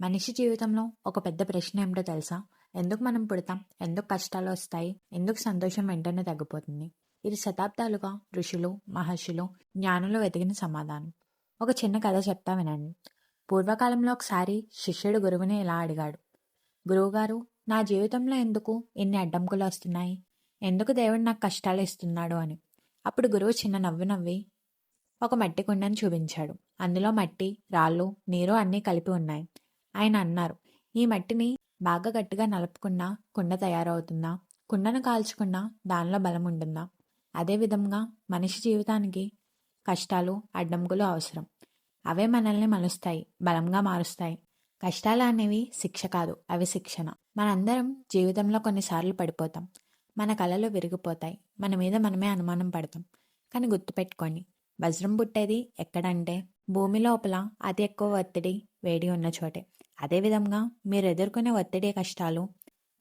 మనిషి జీవితంలో ఒక పెద్ద ప్రశ్న ఏమిటో తెలుసా? ఎందుకు మనం పుడతాం? ఎందుకు కష్టాలు వస్తాయి? ఎందుకు సంతోషం వెంటనే తగ్గిపోతుంది? ఇది శతాబ్దాలుగా ఋషులు మహర్షులు జ్ఞానులు వెతికిన సమాధానం. ఒక చిన్న కథ చెప్తా వినండి. పూర్వకాలంలో ఒకసారి శిష్యుడు గురువుని ఇలా అడిగాడు. గురువుగారు నా జీవితంలో ఎందుకు ఇన్ని అడ్డంకులు వస్తున్నాయి? ఎందుకు దేవుడు నాకు కష్టాలు ఇస్తున్నాడు అని? అప్పుడు గురువు చిన్న నవ్వు నవ్వి ఒక మట్టి కుండను చూపించాడు. అందులో మట్టి రాళ్ళు నీరు అన్నీ కలిపి ఉన్నాయి. ఆయన అన్నారు ఈ మట్టిని బాగా గట్టిగా నలుపుకున్నా కుండ తయారవుతుందా? కుండను కాల్చుకున్నా దానిలో బలం ఉంటుందా? అదేవిధంగా మనిషి జీవితానికి కష్టాలు అడ్డంకులు అవసరం. అవే మనల్ని మలుస్తాయి బలంగా మారుస్తాయి. కష్టాలు అనేవి శిక్ష కాదు అవి శిక్షణ. మనందరం జీవితంలో కొన్నిసార్లు పడిపోతాం. మన కళలు విరిగిపోతాయి. మన మీద మనమే అనుమానం పడతాం. కానీ గుర్తుపెట్టుకోండి వజ్రం పుట్టేది ఎక్కడంటే భూమి లోపల అతి ఎక్కువ ఒత్తిడి వేడి ఉన్న చోటే. అదేవిధంగా మీరు ఎదుర్కొనే ఒత్తిడి కష్టాలు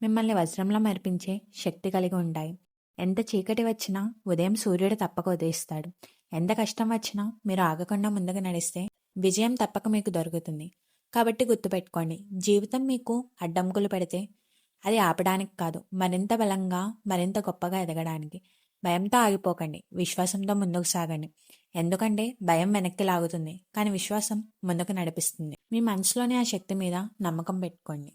మిమ్మల్ని వజ్రంలో మరిపించే శక్తి కలిగి ఉంటాయి. ఎంత చీకటి వచ్చినా ఉదయం సూర్యుడు తప్పక ఉదయిస్తాడు. ఎంత కష్టం వచ్చినా మీరు ఆగకుండా ముందుకు నడిస్తే విజయం తప్పక మీకు దొరుకుతుంది. కాబట్టి గుర్తుపెట్టుకోండి జీవితం మీకు అడ్డంకులు పెడితే అది ఆపడానికి కాదు మరింత బలంగా మరింత గొప్పగా ఎదగడానికి. భయంతో ఆగిపోకండి విశ్వాసంతో ముందుకు సాగండి. ఎందుకంటే భయం వెనక్కి లాగుతుంది కానీ విశ్వాసం ముందుకు నడిపిస్తుంది. మీ మనసులోని ఆ శక్తి మీద నమ్మకం పెట్టుకోండి.